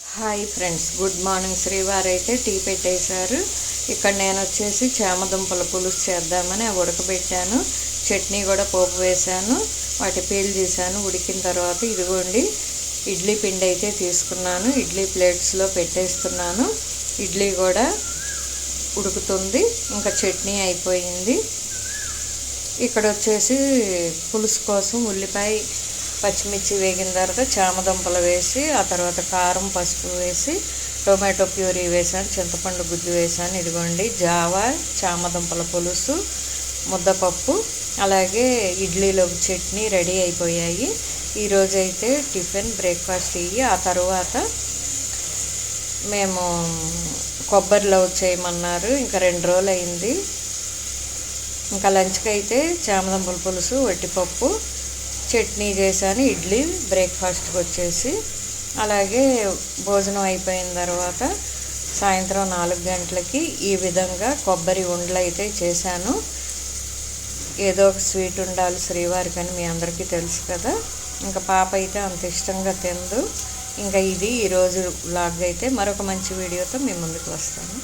Hi friends good morning. శ్రీవారు అయితే tea పెట్టేశారు. ఇక్కడ నేను వచ్చేసి చామదుంపల పులుసు చేద్దామని ఉడకబెట్టాను. చట్నీ కూడా పోపు వేశాను. వాటి పీల్ తీసాను ఉడికిన తర్వాత ఇదిగోండి ఇడ్లీ పిండి అయితే తీసుకున్నాను. ఇడ్లీ ప్లేట్స్లో పెట్టేస్తున్నాను. ఇడ్లీ కూడా ఉడుకుతుంది. ఇంకా చట్నీ అయిపోయింది. ఇక్కడ వచ్చేసి పులుసు కోసం ఉల్లిపాయ పచ్చిమిర్చి వేగిన తర్వాత చామదుంపలు వేసి ఆ తర్వాత కారం పసుపు వేసి టొమాటో ప్యూరీ వేసాను చింతపండు గుజ్జు వేసాను. ఇదిగోండి జావా చామదుంపల పులుసు ముద్దపప్పు అలాగే ఇడ్లీలోకి చట్నీ రెడీ అయిపోయాయి. ఈరోజైతే టిఫిన్ బ్రేక్ఫాస్ట్ ఇవి ఆ తర్వాత మేము కొబ్బరి లవ్ చేయమన్నారు. ఇంకా రెండు రోజులు అయింది ఇంకా లంచ్కి అయితే చామదుంపల పులుసు వట్టిపప్పు చట్నీ చేశాను ఇడ్లీ బ్రేక్ఫాస్ట్కి వచ్చేసి అలాగే భోజనం అయిపోయిన తర్వాత సాయంత్రం నాలుగు గంటలకి ఈ విధంగా కొబ్బరి ఉండలు అయితే చేశాను. ఏదో ఒక స్వీట్ ఉండాలి శ్రీవారికి అని మీ అందరికీ తెలుసు కదా. ఇంకా పాప అయితే అంత ఇష్టంగా తిందు. ఇంకా ఇది ఈరోజు లాగ్ అయితే మరొక మంచి వీడియోతో మీ ముందుకు వస్తాను.